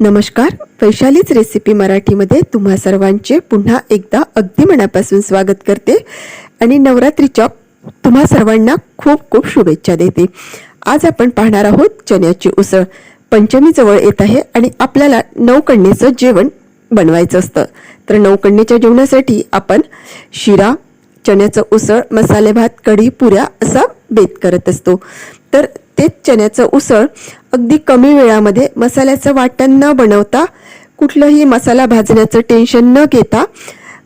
नमस्कार. वैशालीच रेसिपी मराठीमध्ये तुम्हा सर्वांचे पुन्हा एकदा अगदी मनापासून स्वागत करते. आणि नवरात्रीच्या तुम्हा सर्वांना खूप खूप शुभेच्छा देते. आज आपण पाहणार आहोत चण्याची उसळ. पंचमीजवळ येत आहे आणि आपल्याला नवकण्याचं जेवण बनवायचं असतं. तर नवकण्याच्या जेवणासाठी आपण शिरा चण्याचं उसळ मसाले भात कढी पुऱ्या असा बेत करत असतो. तर तेच चण्याचं उसळ अगदी कमी वेळामध्ये मसाल्याचं वाटण न बनवता कुठलंही मसाला भाजण्याचं टेन्शन न घेता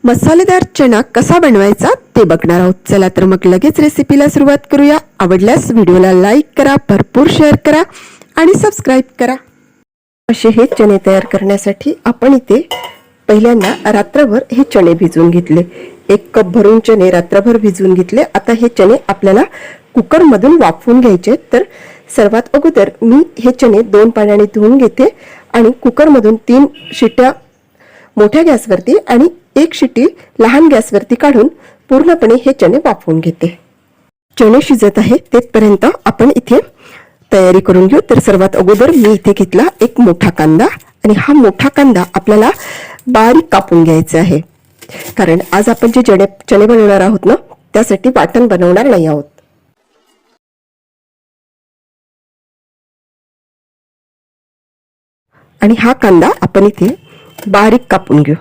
मसालेदार चणा कसा बनवायचा ते बघणार आहोत. चला तर मग लगेच रेसिपीला सुरुवात करूया. आवडल्यास व्हिडिओला लाईक करा भरपूर शेअर करा आणि सबस्क्राईब करा. असे हे चणे तयार करण्यासाठी आपण इथे पहिल्यांदा रात्रभर हे चणे भिजवून घेतले. एक कप भरून चणे रात्रभर भिजवून घेतले. आता हे चणे आपल्याला कुकरमधून वाफवून घ्यायचे. तर सर्वात अगोदर मी हे चणे दोन पाण्याने धुवून घेते आणि कुकरमधून तीन शिट्या मोठ्या गॅसवरती आणि एक शिटी लहान गॅसवरती काढून पूर्णपणे हे चणे वाफवून घेते. चणे शिजत आहे तेथपर्यंत आपण इथे तयारी करून घेऊ. तर सर्वात अगोदर मी इथे घेतला एक मोठा कांदा आणि हा मोठा कांदा आपल्याला बारीक कापून घ्यायचा आहे. कारण आज आपण जे चणे चणे बनवणार आहोत ना त्यासाठी वाटण बनवणार नाही आहोत. आणि हा कांदा आपण इथे बारीक कापून घेऊ.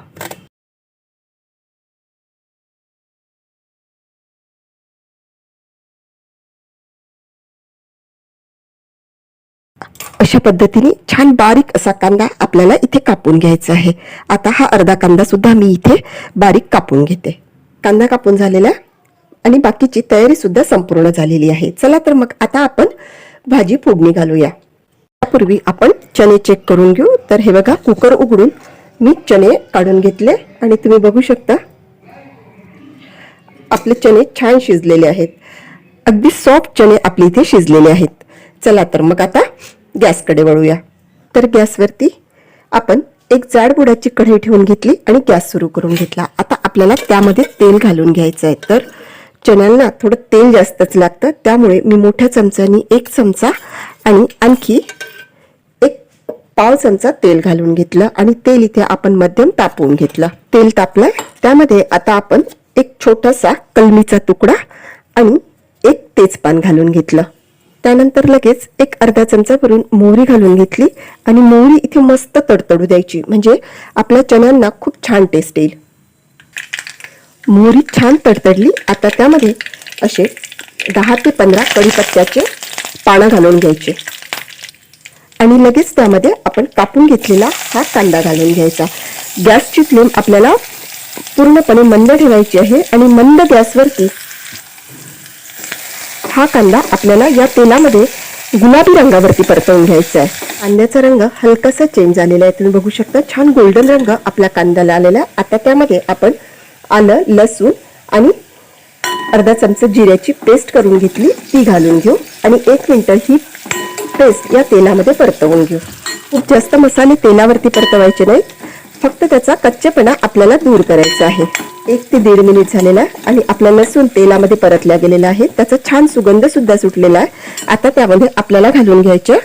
अशा पद्धतीने छान बारीक असा कांदा आपल्याला इथे कापून घ्यायचा आहे. आता हा अर्धा कांदा सुद्धा मी इथे बारीक कापून घेते. कांदा कापून झालेला आणि बाकीची तयारी सुद्धा संपूर्ण झालेली आहे. चला तर मग आता आपण भाजी फोडणी घालूया. त्यापूर्वी आपण चणे चेक करून घेऊ. तर हे बघा कुकर उघडून मी चणे काढून घेतले आणि तुम्ही बघू शकता आपले चणे छान शिजलेले आहेत. अगदी सॉफ्ट चणे आपले इथे शिजलेले आहेत. चला तर मग आता गॅसकडे वळूया. तर गॅसवरती आपण एक जाड बुडाची कढई ठेवून घेतली आणि गॅस सुरू करून घेतला. आता आपल्याला त्यामध्ये तेल घालून घ्यायचं आहे. तर चण्यांना थोडं तेल जास्तच लागतं त्यामुळे मी मोठ्या चमच्यानी एक चमचा आणि आणखी पाव चमचा तेल घालून घेतलं आणि तेल इथे आपण मध्यम तापवून घेतलं. तेल तापलंय त्यामध्ये आता आपण एक छोटासा कलमीचा तुकडा आणि एक तेजपान घालून घेतलं. त्यानंतर लगेच एक अर्धा चमचा भरून मोहरी घालून घेतली आणि मोहरी इथे मस्त तडतडू द्यायची. म्हणजे आपल्या चण्यांना खूप छान टेस्ट येईल. मोहरी छान तडतडली. आता त्यामध्ये असे दहा ते पंधरा कढीपत्त्याचे पानं घालून घ्यायचे. आणि लगेच त्यामध्ये आपण कापून घेतलेला हा कांदा घालून घ्यायचा. गॅसची फ्लेम आपल्याला पूर्णपणे मंद ठेवायची आहे आणि मंद गॅसवरती हा कांदा आपल्याला या तेलामध्ये गुलाबी रंगावरती परतवून घ्यायचा आहे. कांद्याचा रंग हलकासा चेंज झालेला आहे. तुम्ही बघू शकता छान गोल्डन रंग आपल्या कांद्याला आलेला आहे. आता त्यामध्ये आपण आलं लसूण आणि अर्धा चमचा जिऱ्याची पेस्ट करून घेतली ती घालून घेऊ. आणि एक मिनटं ही पेस्ट या तेलामध्ये परतवून घेऊ. खूप जास्त मसाले तेलावरती परतवायचे नाहीत फक्त त्याचा कच्चेपणा आपल्याला दूर करायचा आहे. एक ते दीड मिनिट झालेला आहे आणि आपला लसूण तेलामध्ये परतल्या गेलेला आहे. त्याचा छान सुगंध सुद्धा सुटलेला आहे. आता त्यामध्ये आपल्याला घालून घ्यायचे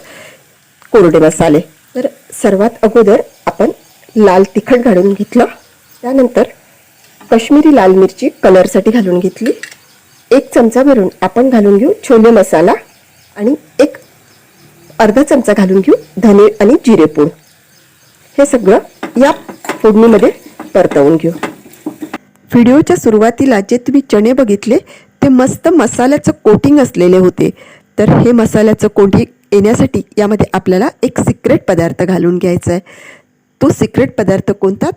कोरडे मसाले. तर सर्वात अगोदर आपण लाल तिखट घालून घेतलं. त्यानंतर कश्मीरी लाल मिरची कलरसाठी घालून घेतली. एक चमचा भरून आपण घालून घेऊ छोले मसाला आणि एक अर्धा चमचा घालून घेऊ धने आणि जिरेपूड हे सगळं या फोडणीमध्ये परतवून घेऊ. व्हिडिओच्या सुरुवातीला जे तुम्ही चणे बघितले ते मस्त मसाल्याचं कोटिंग असलेले होते. तर हे मसाल्याचं कोटिंग येण्यासाठी यामध्ये आपल्याला एक सिक्रेट पदार्थ घालून घ्यायचा आहे तो सिक्रेट पदार्थ कोणता?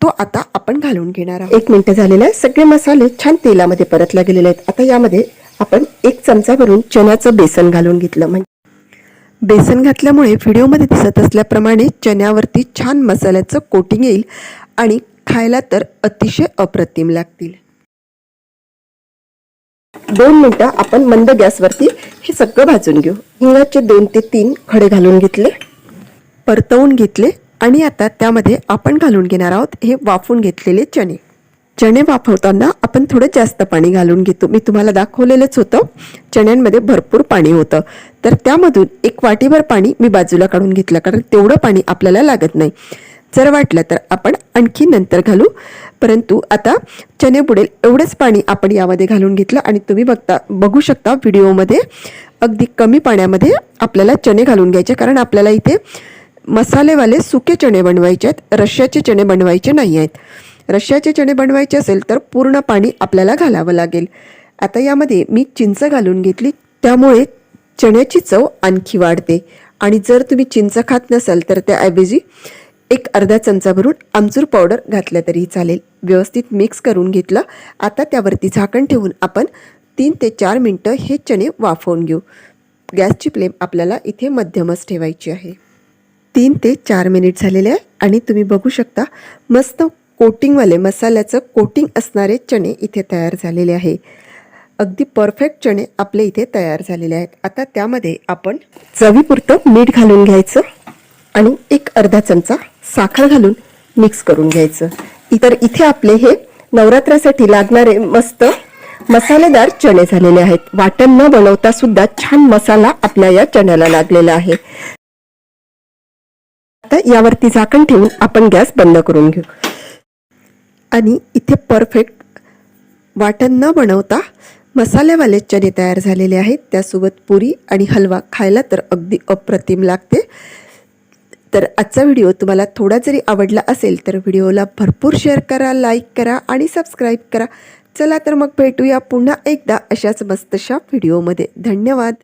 तो आता आपण घालून घेणार आहोत. एक मिनटं झालेला आहे. सगळे मसाले छान तेलामध्ये परतला गेलेले आहेत. आता यामध्ये आपण एक चमचा भरून चण्याचं बेसन घालून घेतलं. म्हणजे बेसन घातल्यामुळे व्हिडिओमध्ये दिसत असल्याप्रमाणे चण्यावरती छान मसाल्याचं कोटिंग येईल आणि खायला तर अतिशय अप्रतिम लागतील. दोन मिनटं आपण मंद गॅसवरती हे सगळं भाजून घेऊ. हिंगाचे दोन ते तीन खडे घालून घेतले परतवून घेतले आणि आता त्यामध्ये आपण घालून घेणार आहोत हे वाफून घेतलेले चणे. चणे वाफवताना आपण थोडं जास्त पाणी घालून घेतो. मी तुम्हाला दाखवलेलंच होतं. चण्यांमध्ये भरपूर पाणी होतं. तर त्यामधून एक वाटीभर पाणी मी बाजूला काढून घेतलं कारण तेवढं पाणी आपल्याला लागत नाही. जर वाटलं तर आपण आणखी नंतर घालू. परंतु आता चणे बुडेल एवढंच पाणी आपण यामध्ये घालून घेतलं आणि तुम्ही बघता बघू शकता व्हिडिओमध्ये अगदी कमी पाण्यामध्ये आपल्याला चणे घालून घ्यायचे कारण आपल्याला इथे मसालेवाले सुके चणे बनवायचे आहेत. रश्याचे चणे बनवायचे नाही आहेत. रश्श्याचे चणे बनवायचे असेल तर पूर्ण पाणी आपल्याला घालावं लागेल. आता यामध्ये मी चिंच घालून घेतली त्यामुळे चण्याची चव आणखी वाढते. आणि जर तुम्ही चिंच खात नसाल तर त्याऐवजी एक अर्धा चमचा भरून आमचूर पावडर घातलं तरी चालेल. व्यवस्थित मिक्स करून घेतलं. आता त्यावरती झाकण ठेवून आपण तीन ते चार मिनटं हे चणे वाफवून घेऊ. गॅसची फ्लेम आपल्याला इथे मध्यमच ठेवायची आहे. तीन ते चार मिनिट झालेले आहे आणि तुम्ही बघू शकता मस्त कोटिंगवाले मसाल्याचं कोटिंग असणारे चणे इथे तयार झालेले आहे. अगदी परफेक्ट चणे आपले इथे तयार झालेले आहेत. आता त्यामध्ये आपण चवीपुरतं मीठ घालून घ्यायचं आणि एक अर्धा चमचा साखर घालून मिक्स करून घ्यायचं. इतर इथे आपले हे नवरात्रासाठी लागणारे मस्त मसालेदार चणे झालेले आहेत. वाटण न बनवता सुद्धा छान मसाला आपल्या या चण्याला लागलेला आहे. आता यावरती झाकण ठेवून आपण गॅस बंद करून घेऊ. आणि इथे परफेक्ट वाटण न बनवता मसाल्यावाले चणे तयार झालेले आहेत. त्यासोबत पुरी आणि हलवा खायला तर अगदी अप्रतिम लागते. तर आजचा व्हिडिओ तुम्हाला थोडा जरी आवडला असेल तर व्हिडिओला भरपूर शेअर करा लाईक करा आणि सबस्क्राईब करा. चला तर मग भेटूया पुन्हा एकदा अशाच मस्तशा व्हिडिओमध्ये धन्यवाद.